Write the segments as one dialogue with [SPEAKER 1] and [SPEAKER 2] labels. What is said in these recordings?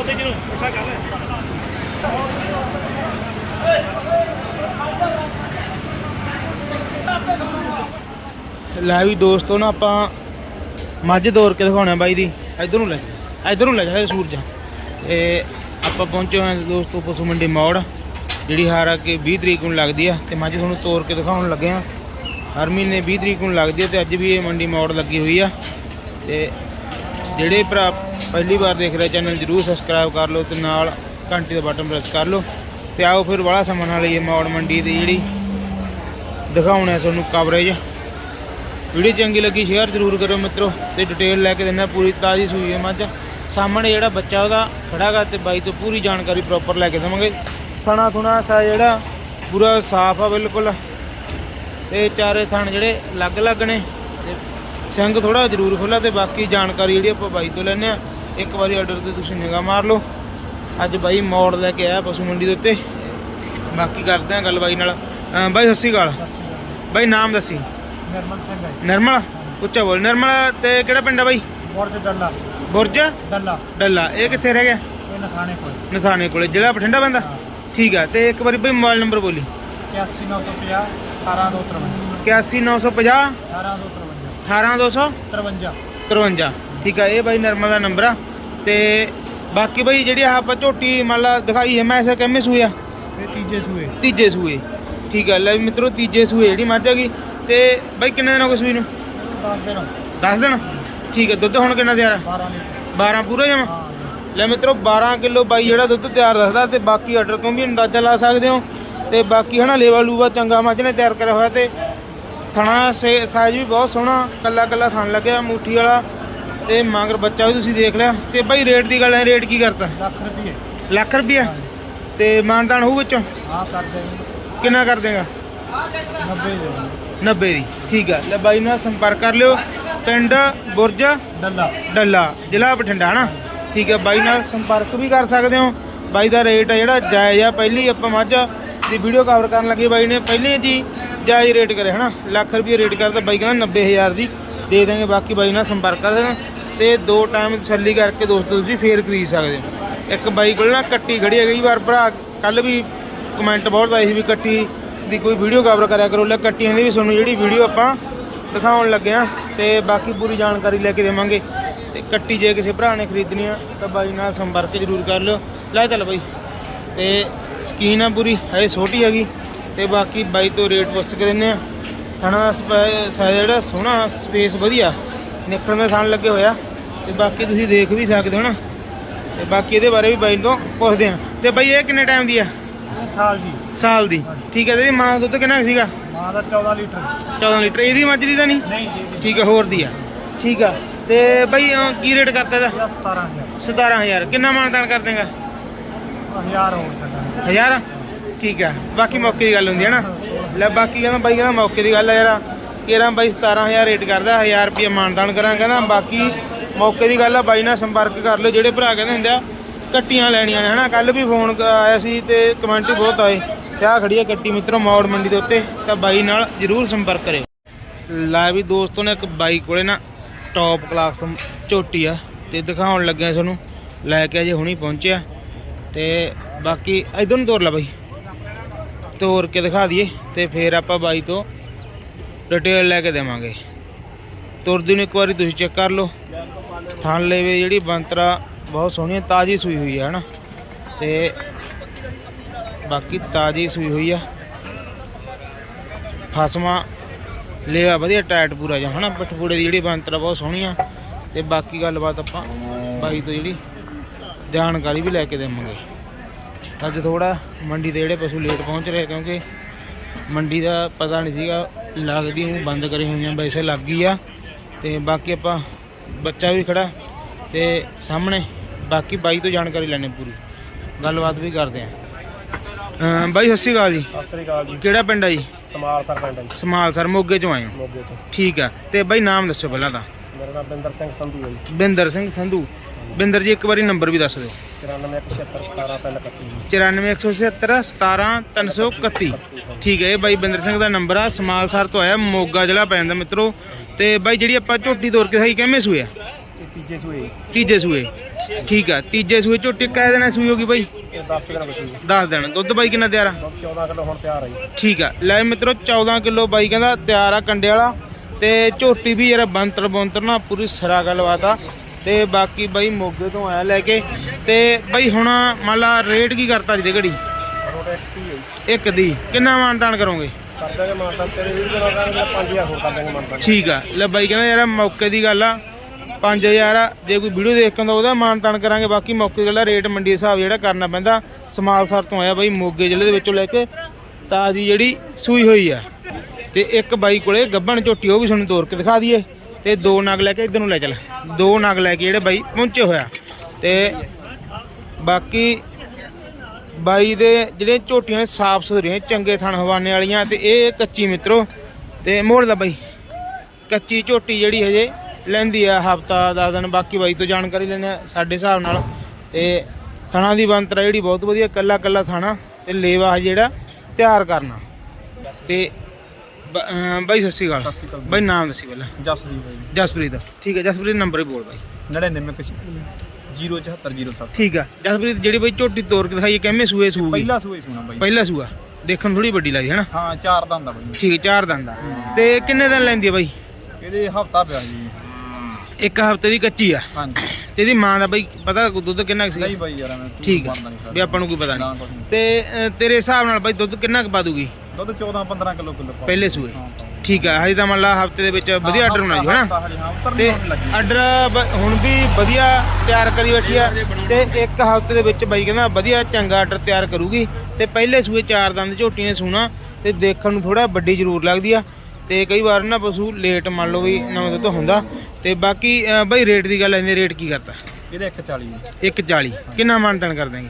[SPEAKER 1] ਉਹਦੇ ਜਿਹਨੂੰ ਪੁੱਠਾ ਕਰ ਲੈ। ਵੀ ਦੋਸਤੋ ਨਾ ਆਪਾਂ ਮੱਝ ਦੌੜ ਕੇ ਦਿਖਾਉਣਾ ਬਾਈ ਦੀ। ਇਧਰ ਨੂੰ ਲੈ ਇਧਰ ਨੂੰ ਲੈ ਜਾ ਸੂਰਜ। ਤੇ ਆਪਾਂ ਪਹੁੰਚੇ ਹੋਏ ਹਾਂ ਦੋਸਤੋ ਪਸ਼ੂ ਮੰਡੀ ਮੌੜ, ਜਿਹੜੀ ਹਾਰ ਕੇ 20 ਤਰੀਕ ਨੂੰ ਲੱਗਦੀ ਆ, ਤੇ ਮੱਝ ਤੁਹਾਨੂੰ ਤੋਰ ਕੇ ਦਿਖਾਉਣ ਲੱਗੇ ਆ। ਹਰ ਮਹੀਨੇ 20 ਤਰੀਕ ਨੂੰ ਲੱਗਦੀ ਆ, ਤੇ ਅੱਜ ਵੀ ਇਹ ਮੰਡੀ ਮੌੜ ਲੱਗੀ ਹੋਈ ਆ। ਤੇ ਜਿਹੜੇ ਭਰਾ ਪਹਿਲੀ ਵਾਰ ਦੇਖ ਰਹੇ ਚੈਨਲ ਜਰੂਰ ਸਬਸਕ੍ਰਾਈਬ ਕਰ ਲਓ ਤੇ ਨਾਲ ਘੰਟੀ ਦਾ ਬਟਨ ਪ੍ਰੈਸ ਕਰ ਲਓ ਤੇ ਆਓ ਫਿਰ ਵਾਲਾ ਸਮਾਂ ਨਾਲ ਇਹ ਮੌੜ ਮੰਡੀ ਦੀ ਜਿਹੜੀ ਦਿਖਾਉਣਾ ਤੁਹਾਨੂੰ ਕਵਰੇਜ ਵੀਡੀਓ ਚੰਗੀ ਲੱਗੀ ਸ਼ੇਅਰ ਜ਼ਰੂਰ ਕਰੋ ਮਿੱਤਰੋ ਤੇ ਡਿਟੇਲ ਲੈ ਕੇ ਦਿੰਦਾ ਪੂਰੀ ਤਾਜ਼ੀ ਸੂਈ ਹੈ ਮੱਝ। ਸਾਹਮਣੇ ਜਿਹੜਾ ਬੱਚਾ ਉਹਦਾ ਖੜਾਗਾ ਤੇ ਬਾਈ ਤੋਂ ਪੂਰੀ ਜਾਣਕਾਰੀ ਪ੍ਰੋਪਰ ਲੈ ਕੇ ਦੇਵਾਂਗੇ। ਥਣਾ ਥੁਣਾ ਸਾ ਜਿਹੜਾ ਪੂਰਾ ਸਾਫ਼ ਆ ਬਿਲਕੁਲ। ਤੇ ਚਾਰੇ ਥਣ ਜਿਹੜੇ ਅਲੱਗ-ਅਲੱਗ ਨੇ। ਸਿੰਘ ਥੋੜਾ ਜ਼ਰੂਰ ਖੁੱਲਾ ਤੇ ਬਾਕੀ ਜਾਣਕਾਰੀ ਜਿਹੜੀ ਆਪਾਂ ਬਾਈ ਤੋਂ ਲੈਣੇ ਆ ਇੱਕ ਵਾਰੀ ਆਰਡਰ ਤੇ ਤੁਸੀਂ ਨਿਗਾਹ ਮਾਰ ਲਓ। ਅੱਜ ਬਾਈ ਮੋੜ ਲੈ ਕੇ ਆਇਆ ਪਸ਼ੂ ਮੰਡੀ ਦੇ ਉੱਤੇ। ਬਾਕੀ ਕਰਦੇ ਆ ਗੱਲ ਬਾਈ ਨਾਲ। ਬਾਈ ਸਤਿ ਸ਼੍ਰੀ ਅਕਾਲ। ਬਾਈ ਨਾਮ ਦੱਸੀ।
[SPEAKER 2] ਨਿਰਮਲ ਸਿੰਘ ਹੈ
[SPEAKER 1] ਨਰਮਲ? ਉੱਚਾ ਬੋਲ। ਨਰਮਲ ਤੇ ਕਿਹੜਾ ਪਿੰਡ ਆ ਬਾਈ?
[SPEAKER 2] ਬੁਰਜ ਡੱਲਾ।
[SPEAKER 1] ਬੁਰਜ?
[SPEAKER 2] ਡੱਲਾ।
[SPEAKER 1] ਡੱਲਾ। ਇਹ ਕਿੱਥੇ ਰਹਿ ਗਿਆ?
[SPEAKER 2] ਇਹ ਨਖਾਣੇ ਕੋਲ।
[SPEAKER 1] ਨਥਾਣੇ ਕੋਲੇ। ਜ਼ਿਲ੍ਹਾ ਬਠਿੰਡਾ ਪੈਂਦਾ? ਠੀਕ ਆ। ਤੇ ਇੱਕ ਵਾਰੀ ਬਾਈ ਮੋਬਾਈਲ ਨੰਬਰ ਬੋਲੀ।
[SPEAKER 2] 81950 18253
[SPEAKER 1] 81950
[SPEAKER 2] 18253
[SPEAKER 1] 18253
[SPEAKER 2] 53
[SPEAKER 1] ਠੀਕ ਆ ਇਹ ਬਾਈ ਨਰਮਲ ਦਾ ਨੰਬਰ ਆ। ਤੇ ਬਾਕੀ ਬਾਈ ਜਿਹੜੀ ਆਹ ਆਪਾਂ ਝੋਟੀ ਮੰਨ ਲਾ ਦਿਖਾਈ ਹੈ ਮੈਂ ਐਸਾ ਕਿੰਨੇ ਸੂਏ ਆ?
[SPEAKER 2] ਇਹ ਤੀਜੇ ਸੂਏ।
[SPEAKER 1] ਤੀਜੇ ਸੂਏ। ਠੀਕ ਆ ਲੈ ਵੀ ਮਿੱਤਰੋ ਤੀਜੇ ਸੂਏ ਜਿਹੜੀ ਮੱਝ ਹੈਗੀ ਤੇ ਬਾਈ ਕਿੰਨੇ ਦਿਨ ਹੋ ਗਏ ਸੂਈ ਨੂੰ?
[SPEAKER 2] 10 ਦਿਨ।
[SPEAKER 1] 10 ਦਿਨ? ਠੀਕ ਆ ਦੁੱਧ ਹੁਣ ਕਿੰਨਾ ਤਿਆਰ ਆ?
[SPEAKER 2] 12 ਲੀਟਰ।
[SPEAKER 1] 12 ਪੂਰਾ ਜਮਾ?
[SPEAKER 2] ਹਾਂ
[SPEAKER 1] ਲੈ ਮਿੱਤਰੋ 12 ਕਿਲੋ ਬਾਈ ਜਿਹੜਾ ਦੁੱਧ ਤਿਆਰ ਦੱਸਦਾ ਤੇ ਬਾਕੀ ਆਰਡਰ ਤੋਂ ਵੀ ਅੰਦਾਜ਼ਾ ਲਾ ਸਕਦੇ ਹੋ। ਤੇ ਬਾਕੀ ਹਨਾ ਲੇਵਾ ਲੂਵਾ ਚੰਗਾ ਮੱਝ ਨੇ ਤਿਆਰ ਕਰਿਆ ਹੋਇਆ ਤੇ ਥਣਾ ਸਾਈਜ਼ ਵੀ ਬਹੁਤ ਸੋਹਣਾ ਕੱਲਾ ਕੱਲਾ ਥਣ ਲੱਗਿਆ ਮੁੱਠੀ ਵਾਲਾ। ਤੇ ਮਗਰ ਬੱਚਾ ਵੀ ਤੁਸੀਂ ਦੇਖ ਲਿਆ। ਤੇ ਬਾਈ ਰੇਟ ਦੀ ਗੱਲ ਹੈ ਰੇਟ ਕੀ ਕਰਤਾ?
[SPEAKER 2] ਲੱਖ ਰੁਪਏ
[SPEAKER 1] ਲੱਖ ਰੁਪਿਆ ਤੇ ਮਾਨਦਾਨ ਹੋਊ ਵਿੱਚੋਂ?
[SPEAKER 2] ਹਾਂ
[SPEAKER 1] ਕਿੰਨਾ ਕਰ ਦੇਗਾ?
[SPEAKER 2] 90 ਦੇ
[SPEAKER 1] 90 ਦੀ। ਠੀਕ ਆ। ਲੈ ਬਾਈ ਨਾਲ ਸੰਪਰਕ ਕਰ ਲਿਓ। ਪਿੰਡ ਬੁਰਜ
[SPEAKER 2] ਡੱਲਾ।
[SPEAKER 1] ਡੱਲਾ ਜ਼ਿਲ੍ਹਾ ਬਠਿੰਡਾ ਹਨਾ? ਠੀਕ ਹੈ ਬਾਈ ਨਾਲ ਸੰਪਰਕ ਵੀ ਕਰ ਸਕਦੇ ਹੋ। ਬਾਈ ਦਾ ਰੇਟ ਆ ਜਿਹੜਾ ਜਾਇਜ਼ ਆ। ਪਹਿਲੀ ਆਪਾਂ ਮੱਝ ਦੀ ਵੀਡੀਓ ਕਵਰ ਕਰਨ ਲੱਗੇ ਬਾਈ ਨੇ। ਪਹਿਲੇ ਜੀ ਜਾਇਜ਼ ਰੇਟ ਕਰੇ, ਹਨਾ? ਲੱਖ ਰੁਪਏ ਰੇਟ ਕਰਦਾ ਬਾਈ, ਕਹਿੰਦਾ 90000 ਦੀ। ਦੇ ਦਾਂਗੇ, ਬਾਕੀ ਬਾਈ ਨਾਲ ਸੰਪਰਕ ਕਰ ਦੇਣਾ। ਤੇ ਦੋ ਟਾਈਮ ਤਸੱਲੀ ਕਰਕੇ ਦੋਸਤੋ ਤੁਸੀਂ ਫੇਰ ਖਰੀਦ ਸਕਦੇ ਹੋ। ਇੱਕ ਬਾਈ ਕੋਲ ਨਾ ਕੱਟੀ ਖੜੀ ਹੈ ਕਈ ਵਾਰ ਭਰਾ, ਕੱਲ ਵੀ ਕਮੈਂਟ ਬਹੁਤ ਆਏ ਸੀ ਵੀ ਕੱਟੀ ਦੀ ਕੋਈ ਵੀਡੀਓ ਕਵਰ ਕਰਿਆ ਕਰੋ। ਲੈ ਕੱਟੀਆਂ ਦੀ ਵੀ ਤੁਹਾਨੂੰ ਜਿਹੜੀ ਵੀਡੀਓ ਆਪਾਂ ਦਿਖਾਉਣ ਲੱਗੇ ਆ ਤੇ ਬਾਕੀ ਪੂਰੀ ਜਾਣਕਾਰੀ ਲੈ ਕੇ ਦੇਵਾਂਗੇ। ਤੇ ਕੱਟੀ ਜੇ ਕਿਸੇ ਭਰਾ ਨੇ ਖਰੀਦਣੀ ਆ, ਤਾਂ ਬਾਈ ਨਾਲ ਸੰਪਰਕ ਜ਼ਰੂਰ ਕਰ ਲਿਓ। ਲੈ ਚੱਲ ਬਾਈ। ਤੇ ਸਕੀਨ ਆ ਪੂਰੀ ਹੈ ਛੋਟੀ ਹੈਗੀ। ਤੇ ਬਾਕੀ ਬਾਈ ਤੋਂ ਰੇਟ ਪੁੱਛ ਕੇ ਦਿੰਨੇ ਆ। ਥਣਾ ਦਾ ਜਿਹੜਾ ਸੋਹਣਾ ਸਪੇਸ ਵਧੀਆ ਨਿਕਲਣ ਦੇ ਥਣ ਲੱਗੇ ਹੋਇਆ। ਤੇ ਬਾਕੀ ਤੁਸੀਂ ਦੇਖ ਵੀ ਸਕਦੇ ਹੋ ਨਾ। ਤੇ ਬਾਕੀ ਇਹਦੇ ਬਾਰੇ ਵੀ ਬਾਈ ਤੋਂ ਪੁੱਛਦੇ ਆ। ਤੇ ਬਾਈ ਇਹ ਕਿੰਨੇ ਟਾਈਮ ਦੀ ਆ?
[SPEAKER 2] ਸਾਲ ਜੀ
[SPEAKER 1] ਸਾਲ ਦੀ। ਠੀਕ ਹੈ ਤੇ ਮਾਂ ਦਾ ਦੁੱਧ ਕਿੰਨਾ ਸੀਗਾ?
[SPEAKER 2] ਮਾਂ ਦਾ 14 ਲੀਟਰ।
[SPEAKER 1] 14 ਲੀਟਰ। ਇਹਦੀ ਮੱਝ ਦੀ ਤਾਂ ਨਹੀਂ?
[SPEAKER 2] ਨਹੀਂ ਜੀ
[SPEAKER 1] ਠੀਕ ਹੈ ਹੋਰ ਦੀ ਆ। ਠੀਕ ਆ। ਤੇ ਬਾਈ ਕੀ ਰੇਟ ਕਰਤਾ ਇਹਦਾ?
[SPEAKER 2] ਇਹਦਾ 17000
[SPEAKER 1] 17000 ਕਿੰਨਾ ਮਾਨਦਾਨ ਕਰ ਦੇਗਾ?
[SPEAKER 2] 1000 ਹੋਰ ਛੱਡਾਂਗੇ
[SPEAKER 1] 1000 ਠੀਕ ਆ। ਬਾਕੀ ਮੌਕੇ ਦੀ ਗੱਲ ਹੁੰਦੀ ਹੈ ਨਾ। ਲੈ ਬਾਕੀ ਕਹਿੰਦਾ ਬਾਈ, ਕਹਿੰਦਾ ਮੌਕੇ ਦੀ ਗੱਲ ਆ ਯਾਰ। ਕੇਰਾਂ ਬਾਈ 17000 ਰੇਟ ਕਰਦਾ 1000 ਰੁਪਏ ਮਾਨਦਾਨ ਕਰਾਂ, ਕਹਿੰਦਾ ਬਾਕੀ ਮੌਕੇ ਦੀ ਗੱਲ ਆ, ਬਾਈ ਨਾਲ ਸੰਪਰਕ ਕਰ ਲਿਓ। ਜਿਹੜੇ ਭਰਾ ਕਹਿੰਦੇ ਹੁੰਦੇ ਆ, ਕੱਟੀਆਂ ਲੈਣੀਆਂ ਨੇ, ਹਨਾ। ਕੱਲ ਵੀ ਫੋਨ ਆਇਆ ਸੀ ਤੇ ਕਮੈਂਟ ਬਹੁਤ ਆਏ। ਤੇ ਆ ਖੜੀ ਆ ਕੱਟੀ ਮਿੱਤਰੋ, ਮੌੜ ਮੰਡੀ ਦੇ ਉੱਤੇ। ਤਾਂ ਬਾਈ ਨਾਲ ਜਰੂਰ ਸੰਪਰਕ ਕਰਿਓ। ਲਾ ਵੀ ਦੋਸਤੋ ਨੇ ਇੱਕ ਬਾਈ ਕੋਲੇ ਨਾ ਟੌਪ ਕਲਾਸ ਝੋਟੀ ਆ, ਤੇ ਦਿਖਾਉਣ ਲੱਗਿਆ ਤੁਹਾਨੂੰ ਲੈ ਕੇ ਅਜੇ ਹੁਣੀ ਪਹੁੰਚਿਆ। ਤੇ ਬਾਕੀ ਇਧਰ ਨੂੰ ਤੋਰ ਲੈ ਬਾਈ। ਤੋਰ ਕੇ ਦਿਖਾ ਦਈਏ ਤੇ ਫਿਰ ਆਪਾਂ ਬਾਈ ਤੋਂ ਡਿਟੇਲ ਲੈ ਕੇ ਦੇਵਾਂਗੇ। ਤੁਰਦੀ ਨੂੰ ਇੱਕ ਵਾਰੀ, ਤੁਸੀਂ ਚੈੱਕ ਕਰ ਲਓ। ਥਣ ਲੈਵੇ ਜਿਹੜੀ ਬੰਤਰਾ ਬਹੁਤ ਸੋਹਣੀ ਤਾਜ਼ੀ ਸੂਈ ਹੋਈ ਹੈ ਹਨਾ? ਤੇ ਬਾਕੀ ਤਾਜ਼ੀ ਸੂਈ ਹੋਈ ਆ। ਫਸਮਾ ਲਿਆ, ਵਧੀਆ ਟਾਈਟ ਪੂਰਾ ਜਾਂ ਹਨਾ? ਪਠਪੂੜੇ ਦੀ ਜਿਹੜੀ ਬੰਤਰਾ ਬਹੁਤ ਸੋਹਣੀ ਆ। ਤੇ ਬਾਕੀ ਗੱਲਬਾਤ ਆਪਾਂ ਬਾਈ ਤੋਂ ਜਿਹੜੀ ਜਾਣਕਾਰੀ ਵੀ ਲੈ ਕੇ ਦੇਵਾਂਗੇ। ਅੱਜ ਥੋੜਾ ਮੰਡੀ ਦੇ ਜਿਹੜੇ ਪਸ਼ੂ ਲੇਟ ਪਹੁੰਚ ਰਹੇ ਕਿਉਂਕਿ ਮੰਡੀ ਦਾ ਪਤਾ ਨਹੀਂ ਸੀਗਾ ਲੱਗਦੀ ਉਹ ਬੰਦ ਕਰੀ ਹੋਈਆਂ ਵੈਸੇ ਲੱਗ ਗਈ ਆ। ਤੇ ਬਾਕੀ ਆਪਾਂ ਬੱਚਾ ਵੀ ਖੜਾ ਤੇ ਸਾਹਮਣੇ ਬਾਕੀ ਬਾਈ ਤੋਂ ਜਾਣਕਾਰੀ ਲੈਣੇ ਪੂਰੀ। ਗੱਲਬਾਤ ਵੀ ਕਰਦੇ ਆਂ ਬਾਈ ਸਤਿ ਸ਼੍ਰੀ ਅਕਾਲ ਜੀ।
[SPEAKER 2] ਸਤਿ ਸ੍ਰੀ ਅਕਾਲ ਜੀ।
[SPEAKER 1] ਕਿਹੜਾ ਪਿੰਡ ਆ ਜੀ?
[SPEAKER 2] ਸਮਾਲ ਸਰ ਪਿੰਡ ਜੀ।
[SPEAKER 1] ਸਮਾਲ ਸਰ ਮੋਗੇ ਚੋਂ ਆਏ ਹੋ?
[SPEAKER 2] ਮੋਗੇ ਤੋਂ
[SPEAKER 1] ਠੀਕ ਆ। ਤੇ ਬਾਈ ਨਾਮ ਦੱਸੋ ਪਹਿਲਾਂ ਤਾਂ।
[SPEAKER 2] ਮੇਰਾ ਨਾਮ ਬਿੰਦਰ ਸਿੰਘ ਸੰਧੂ ਹੈ ਜੀ।
[SPEAKER 1] ਬਿੰਦਰ ਸਿੰਘ ਸੰਧੂ। ਬਿੰਦਰ ਜੀ ਇੱਕ ਵਾਰੀ ਨੰਬਰ ਵੀ ਦੱਸ ਦਿਓ।
[SPEAKER 2] 941717
[SPEAKER 1] 94171 ਠੀਕ ਹੈ ਇਹ ਬਾਈ ਬਿੰਦਰ ਸਿੰਘ ਦਾ ਨੰਬਰ ਆ ਸਮਾਲ ਸਰ ਤੋਂ ਆਇਆ ਮੋਗਾ ਜ਼ਿਲ੍ਹਾ ਪੈ ਜਾਂਦਾ ਮਿੱਤਰੋ। ਤੇ ਬਾਈ ਜਿਹੜੀ ਆਪਾਂ ਝੋਟੀ ਤੋਰ ਕੇ ਸਹੀ ਕਿਵੇਂ ਸੂਏ ਆ?
[SPEAKER 2] ਤੀਜੇ ਸੂਏ।
[SPEAKER 1] ਤੀਜੇ ਸੂਏ। ਠੀਕ ਆ ਤੀਜੇ ਸੂਏ ਝੋਟੀ ਕਹਿ ਦੇਣਾ ਸੂਈ ਹੋਗੀ ਬਾਈ?
[SPEAKER 2] ਇਹ 10 ਕਿਲੋ
[SPEAKER 1] ਦੇਣਾ ਦੁੱਧ ਬਾਈ ਕਿੰਨਾ ਤਿਆਰ ਆ?
[SPEAKER 2] ਦੁੱਧ 14 ਕਿਲੋ ਹੁਣ ਤਿਆਰ ਜੀ।
[SPEAKER 1] ਠੀਕ ਆ ਲੈ ਮਿੱਤਰੋ 14 ਕਿਲੋ ਬਾਈ ਕਹਿੰਦਾ ਤਿਆਰ ਆ ਕੰਡੇ ਵਾਲਾ। ਤੇ ਝੋਟੀ ਵੀ ਯਾਰ ਬੰਤਰ ਬੰਤਰ ਨਾ ਪੂਰੀ ਸਰਾ ਗੱਲਬਾਤ ਆ ਤੇ ਬਾਕੀ ਬਾਈ ਮੋਗੇ ਤੋਂ ਆਇਆ ਲੈ ਕੇ ਤੇ ਬਾਈ ਹੁਣ ਮੰਨ ਲਾ ਰੇਟ ਕੀ ਕਰਤਾ ਜੀ ਦੀ ਘੜੀ?
[SPEAKER 2] ਰੋਟੇ 30 ਹੈ ਜੀ
[SPEAKER 1] ਇੱਕ ਦੀ। ਕਿੰਨਾ ਮਾਨਦਾਨ ਕਰੋਗੇ?
[SPEAKER 2] ਕਰ ਦਾਂਗੇ ਮਾਨਤਾ ਤੇਰੇ ਵੀਰ ਦੇ ਨਾਲ ਕਰਾਂਗੇ 5000 ਹੋਰ ਕਰ ਦਾਂਗੇ ਮਾਨਤਾ
[SPEAKER 1] ਠੀਕ ਆ। ਲੈ ਬਾਈ ਕਹਿੰਦਾ ਯਾਰ ਮੌਕੇ ਦੀ ਗੱਲ ਆ 5000 ਆ। ਜੇ ਕੋਈ ਵੀਡੀਓ ਦੇਖਣ ਦਾ ਉਹਦਾ ਮਾਨਤਾਨ ਕਰਾਂਗੇ। ਬਾਕੀ ਮੌਕੇ ਆ ਰੇਟ ਮੰਡੀ ਹਿਸਾਬ ਜਿਹੜਾ ਕਰਨਾ ਪੈਂਦਾ ਸਮਾਲਸਰ ਤੋਂ ਆਇਆ ਬਾਈ ਮੋਗੇ ਜ਼ਿਲ੍ਹੇ ਦੇ ਵਿੱਚੋਂ ਲੈ ਕੇ ਤਾਜ਼ੀ ਜਿਹੜੀ ਸੂਈ ਹੋਈ ਆ। ਤੇ ਇੱਕ ਬਾਈ ਕੋਲੇ ਗੱਬਣ ਝੋਟੀ ਉਹ ਵੀ ਤੁਹਾਨੂੰ ਤੋਰ ਕੇ ਦਿਖਾ ਦਈਏ। ਤੇ ਦੋ ਨਗ ਲੈ ਕੇ ਇਧਰ ਨੂੰ ਲੈ ਚੱਲ। ਦੋ ਨਗ ਲੈ ਕੇ ਜਿਹੜੇ ਬਾਈ ਪਹੁੰਚੇ ਹੋਇਆ। ਤੇ ਬਾਕੀ ਬਾਈ ਦੇ ਜਿਹੜੇ ਝੋਟੀਆਂ ਸਾਫ਼ ਸੁਥਰੀਆਂ, ਚੰਗੇ ਥਣ ਹਵਾਨੇ ਵਾਲੀਆਂ ਤੇ ਇਹ ਕੱਚੀ ਮਿੱਤਰੋ, ਤੇ ਮੋੜ ਦਾ ਬਾਈ। ਕੱਚੀ ਝੋਟੀ ਜਿਹੜੀ ਹਜੇ ਲੈਂਦੀ ਆ, ਹਫਤਾ 10 ਦਿਨ, ਬਾਕੀ ਬਾਈ ਤੋਂ ਜਾਣਕਾਰੀ ਲੈਣੇ ਆ ਸਾਡੇ ਹਿਸਾਬ ਨਾਲ। ਤੇ ਥਣਾ ਦੀ ਬੰਤਰਾ ਜਿਹੜੀ ਬਹੁਤ ਵਧੀਆ ਕੱਲਾ ਕੱਲਾ ਥਾਣਾ ਤੇ ਲੇਵਾ ਹਜੇ ਜਿਹੜਾ ਤਿਆਰ ਕਰਨਾ। ਤੇ ਬਾਈ ਸਤਿ ਸ਼੍ਰੀ ਅਕਾਲ।
[SPEAKER 2] ਸਤਿ ਸ਼੍ਰੀ ਅਕਾਲ।
[SPEAKER 1] ਬਾਈ ਨਾਮ ਦੱਸੀ ਪਹਿਲਾਂ।
[SPEAKER 2] ਜਸਦੀਪ ਹੈ
[SPEAKER 1] ਜਸਪ੍ਰੀਤ। ਠੀਕ ਹੈ ਜਸਪ੍ਰੀਤ ਨੰਬਰ ਹੀ ਬੋਲ ਬਾਈ।
[SPEAKER 2] 99 ਕਸ਼ੀ 07407
[SPEAKER 1] ਠੀਕ ਆ। ਜਸਪ੍ਰੀਤ ਜਿਹੜੀ ਬਾਈ ਝੋਟੀ ਤੋੜ ਕੇ ਦਿਖਾਈ ਕਿੰਨੇ ਸੂਏ ਸੂਗੀ?
[SPEAKER 2] ਪਹਿਲਾ ਸੂਏ ਸੁਣਾ ਬਾਈ।
[SPEAKER 1] ਪਹਿਲਾ ਸੂਆ। ਦੇਖਣ ਥੋੜੀ ਵੱਡੀ ਲੱਗਦੀ ਹੈ ਨਾ
[SPEAKER 2] ਹਾਂ ਚਾਰ ਦੰਦ ਦਾ ਬਾਈ।
[SPEAKER 1] ਠੀਕ ਹੈ, ਚਾਰ ਦੰਦ ਤੇ ਕਿੰਨੇ ਦਿਨ ਲੈਂਦੀ ਆ ਬਾਈ?
[SPEAKER 2] ਇਹਦੇ ਹਫਤਾ ਪਿਆ ਜੀ।
[SPEAKER 1] ਇੱਕ ਹਫ਼ਤੇ ਦੀ ਕੱਚੀ ਆ।
[SPEAKER 2] ਹਾਂਜੀ।
[SPEAKER 1] ਤੇ ਇਹਦੀ ਮਾਂ ਦਾ ਬਾਈ ਪਤਾ ਦੁੱਧ ਕਿੰਨਾ ਕੁ ਸੀ
[SPEAKER 2] ਨਹੀਂ ਬਾਈ ਯਾਰ ਮੈਂ
[SPEAKER 1] ਠੀਕ ਆ। ਵੀ ਆਪਾਂ ਨੂੰ ਕੋਈ ਪਤਾ ਨਹੀਂ। ਤੇ ਅ, ਤੇਰੇ ਹਿਸਾਬ ਨਾਲ ਬਾਈ ਦੁੱਧ ਕਿੰਨਾ ਕੁ ਪਾ ਦੂਗੀ?
[SPEAKER 2] ਦੁੱਧ 14 15 ਕਿਲੋ ਕਿਲੋ ਪਾ
[SPEAKER 1] ਪਹਿਲੇ ਸੂਏ। ਠੀਕ ਆ ਹਜੇ ਤਾਂ ਮੰਨ ਲਾ ਹਫ਼ਤੇ ਦੇ ਵਿੱਚ ਵਧੀਆ ਆਰਡਰ ਹੋਣਾ। ਜੀ ਹਨਾ
[SPEAKER 2] ਹਾਂ ਉਤਰਨੀ
[SPEAKER 1] ਤੇ
[SPEAKER 2] ਹੋਣ ਲੱਗੀ।
[SPEAKER 1] ਆਰਡਰ ਹੁਣ ਵੀ ਵਧੀਆ ਤਿਆਰ ਕਰੀ ਬੈਠੀ ਆ। ਤੇ ਇੱਕ ਹਫ਼ਤੇ ਦੇ ਵਿੱਚ ਬਾਈ ਕਹਿੰਦਾ ਵਧੀਆ ਚੰਗਾ ਆਰਡਰ ਤਿਆਰ ਕਰੂਗੀ। ਤੇ ਪਹਿਲੇ ਸੂਏ ਚਾਰ ਦੰਦ ਝੋਟੀ ਨੇ ਸੂਣਾ। ਤੇ ਦੇਖਣ ਨੂੰ ਥੋੜਾ ਵੱਡੀ ਜ਼ਰੂਰ ਲੱਗਦੀ ਆ। ਤੇ ਕਈ ਵਾਰ ਨਾ ਪਸ਼ੂ ਲੇਟ ਮੰਨ ਲਓ ਵੀ ਨਵੇਂ ਦੁੱਧ ਹੁੰਦਾ ਤੇ ਬਾਕੀ ਅ, ਬਾਈ ਰੇਟ ਦੀ ਗੱਲ ਐਂਦੇ ਰੇਟ ਕੀ ਕਰਤਾ?
[SPEAKER 2] ਇਹਦੇ 140
[SPEAKER 1] 140 ਕਿੰਨਾ ਮਾਨਤਨ ਕਰ ਦਾਂਗੇ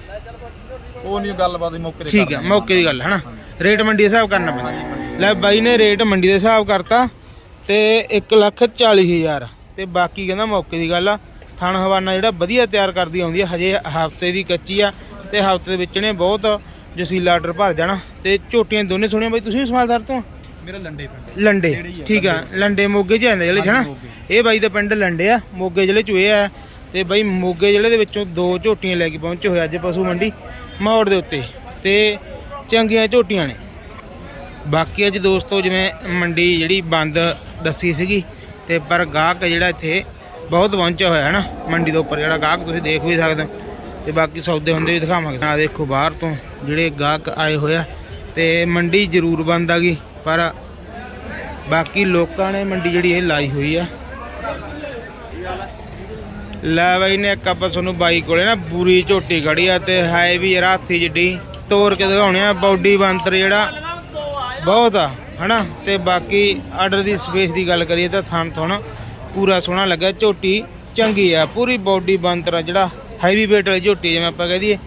[SPEAKER 2] ਉਹ ਨਹੀਂ ਗੱਲਬਾਤ ਦੀ ਮੌਕੇ ਤੇ
[SPEAKER 1] ਠੀਕ ਆ ਮੌਕੇ ਦੀ ਗੱਲ ਹੈ ਹਨਾ? ਰੇਟ ਮੰਡੀ ਦੇ ਹਿਸਾਬ ਕਰਨਾ ਪੈਂਦਾ। ਲੈ ਬਾਈ ਨੇ ਰੇਟ ਮੰਡੀ ਦੇ ਹਿਸਾਬ ਕਰਤਾ ਤੇ 1 ਲੱਖ 40 ਹਜ਼ਾਰ। ਤੇ ਬਾਕੀ ਕਹਿੰਦਾ ਮੌਕੇ ਦੀ ਗੱਲ ਆ ਥਣ ਹਵਾਨਾ ਜਿਹੜਾ ਵਧੀਆ ਤਿਆਰ ਕਰਦੀ ਆਉਂਦੀ ਆ ਹਜੇ ਹਫ਼ਤੇ ਦੀ ਕੱਚੀ ਆ ਤੇ ਹਫ਼ਤੇ ਦੇ ਵਿੱਚ ਨੇ ਬਹੁਤ ਜਸੀਲਾ ਆਰਡਰ ਭਰ ਜਾਣਾ। ਤੇ ਝੋਟੀਆਂ ਦੋਨੇ ਸੋਹਣੀਆਂ। ਬਾਈ ਤੁਸੀਂ ਵੀ ਸਮਾਲਦਾਰ ਤੋਂ
[SPEAKER 2] ਮੇਰਾ ਲੰਡੇ ਪਿੰਡ
[SPEAKER 1] ਲੰਡੇ ਠੀਕ ਆ ਲੰਡੇ। ਮੋਗੇ ਚ ਆਂਦੇ ਜਿਹੜੇ ਹਨਾ? ਇਹ ਬਾਈ ਦਾ ਪਿੰਡ ਲੰਡੇ ਆ ਮੋਗੇ ਜ਼ਿਲ੍ਹੇ ਚ ਇਹ ਆ। ਤੇ ਬਾਈ ਮੋਗੇ ਜ਼ਿਲ੍ਹੇ ਦੇ ਵਿੱਚੋਂ ਦੋ ਝੋਟੀਆਂ ਲੈ ਕੇ ਪਹੁੰਚੇ ਹੋਏ ਅੱਜ ਪਸ਼ੂ ਮੰਡੀ ਮੌੜ ਦੇ ਉੱਤੇ। ਤੇ ਚੰਗੀਆਂ ਝੋਟੀਆਂ ਨੇ। ਬਾਕੀ ਅੱਜ ਦੋਸਤੋ ਜਿਵੇਂ ਮੰਡੀ ਜਿਹੜੀ ਬੰਦ ਦੱਸੀ ਸੀਗੀ ਤੇ ਪਰ ਗਾਹਕ ਜਿਹੜਾ ਇੱਥੇ ਬਹੁਤ ਪਹੁੰਚਿਆ ਹੋਇਆ ਹੈ ਨਾ ਮੰਡੀ ਦੇ ਉੱਪਰ ਜਿਹੜਾ ਗਾਹਕ ਤੁਸੀਂ ਦੇਖ ਵੀ ਸਕਦੇ ਹੋ। ਤੇ ਬਾਕੀ ਸੌਦੇ ਹੁੰਦੇ ਵੀ ਦਿਖਾਵਾਂਗੇ। ਆ ਦੇਖੋ ਬਾਹਰ ਤੋਂ ਜਿਹੜੇ ਗਾਹਕ ਆਏ ਹੋਇਆ ਤੇ ਮੰਡੀ ਜ਼ਰੂਰ ਬੰਦ ਆ ਗਈ। ਪਰ ਬਾਕੀ ਲੋਕਾਂ ਨੇ ਮੰਡੀ ਜਿਹੜੀ ਇਹ ਲਾਈ ਹੋਈ ਆ। ਲੈ ਬਾਈ ਨੇ ਇੱਕ ਆਪਾਂ ਤੁਹਾਨੂੰ ਬਾਈ ਕੋਲੇ ਨਾ ਬੂਰੀ ਝੋਟੀ ਖੜੀ ਆ ਤੇ ਹੈ ਵੀ ਯਾਰ ਹਾਥੀ ਜਿੱਡੀ ਤੋੜ ਕੇ ਦਿਖਾਉਣੇ ਆ, ਬਾਡੀ ਬੰਤਰ ਜਿਹੜਾ ਬਹੁਤ ਆ, ਹਨਾ? ਤੇ ਬਾਕੀ ਆਰਡਰ ਦੀ ਸਪੇਸ ਦੀ ਗੱਲ ਕਰੀਏ ਤਾਂ ਥਣ ਥਣ ਪੂਰਾ ਸੋਹਣਾ ਲੱਗਾ, ਝੋਟੀ ਚੰਗੀ ਆ, ਪੂਰੀ ਬਾਡੀ ਬੰਤਰ ਆ ਜਿਹੜਾ ਹੈਵੀ weight ਵਾਲੀ ਝੋਟੀ ਜਿਵੇਂ ਆਪਾਂ ਕਹਿ ਦਈਏ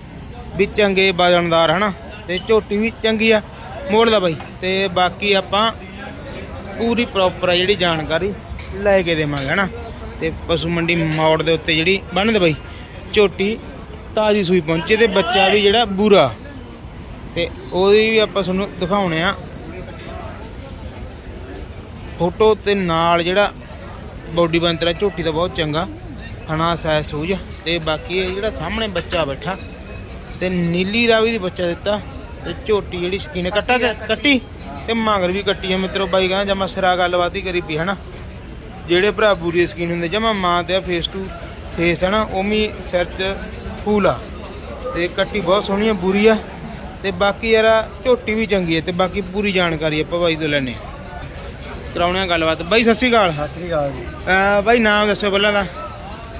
[SPEAKER 1] ਵੀ ਚੰਗੇ ਵਜਨਦਾਰ ਹਨਾ? ਤੇ ਝੋਟੀ ਵੀ ਚੰਗੀ ਆ। ਮੋੜ ਦਾ ਬਾਈ। ਤੇ ਬਾਕੀ ਆਪਾਂ ਪੂਰੀ ਪ੍ਰੋਪਰ ਆ ਜਿਹੜੀ ਜਾਣਕਾਰੀ ਲੈ ਕੇ ਦੇਵਾਂਗੇ, ਹਨਾ? ਤੇ ਪਸ਼ੂ ਮੰਡੀ ਮੋੜ ਦੇ ਉੱਤੇ ਜਿਹੜੀ ਬੰਨਦੇ ਬਾਈ, ਝੋਟੀ ਤਾਜੀ ਸੂਈ ਪਹੁੰਚੇ ਤੇ ਬੱਚਾ ਵੀ ਜਿਹੜਾ ਬੂਰਾ। ਤੇ ਉਹਦੀ ਵੀ ਆਪਾਂ ਤੁਹਾਨੂੰ ਦਿਖਾਉਣੇ ਆ। ਫੋਟੋ ਤੇ ਨਾਲ ਜਿਹੜਾ ਬੋਡੀ ਬੰਤਰਾ ਝੋਟੀ ਦਾ ਬਹੁਤ ਚੰਗਾ ਥਣਾ ਸੈ ਸੂਝ। ਤੇ ਬਾਕੀ ਇਹ ਜਿਹੜਾ ਸਾਹਮਣੇ ਬੱਚਾ ਬੈਠਾ, ਤੇ ਨੀਲੀ ਰਾਵੀ ਦੀ ਬੱਚਾ ਦਿੱਤਾ। ਤੇ ਝੋਟੀ ਜਿਹੜੀ ਸਕੀਨ ਕੱਟਾ ਤੇ ਕੱਟੀ ਤੇ ਮਾਂਗਰ ਵੀ ਕੱਟੀ ਆ ਮਿੱਤਰੋ ਬਾਈ ਕਹਿੰਦਾ ਜਮਾ ਸਿਰਾ ਗੱਲਬਾਤ ਹੀ ਕਰੀ ਪਈ ਹਨਾ? ਜਿਹੜੇ ਭਰਾ ਬੂਰੀ ਸਕੀਨ ਹੁੰਦੇ ਜਮਾ ਮਾਂ ਤੇ ਫੇਸ ਟੂ ਫੇਸ ਹਨਾ? ਉਮੀ ਸਿਰ 'ਚ ਫੂਲ ਆ। ਤੇ ਕੱਟੀ ਬਹੁਤ ਸੋਹਣੀ ਆ ਬੂਰੀ ਆ। ਤੇ ਬਾਕੀ ਯਾਰ ਝੋਟੀ ਵੀ ਚੰਗੀ ਹੈ ਤੇ ਬਾਕੀ ਪੂਰੀ ਜਾਣਕਾਰੀ ਆਪਾਂ ਬਾਈ ਤੋਂ ਲੈਣੇ ਕਰਾਉਣੇ ਆ ਗੱਲਬਾਤ। ਬਾਈ ਸਤਿ ਸ਼੍ਰੀ ਅਕਾਲ।
[SPEAKER 2] ਸਤਿ ਸ੍ਰੀ ਅਕਾਲ ਜੀ।
[SPEAKER 1] ਬਾਈ ਨਾਮ ਦੱਸੋ ਪਹਿਲਾਂ ਦਾ।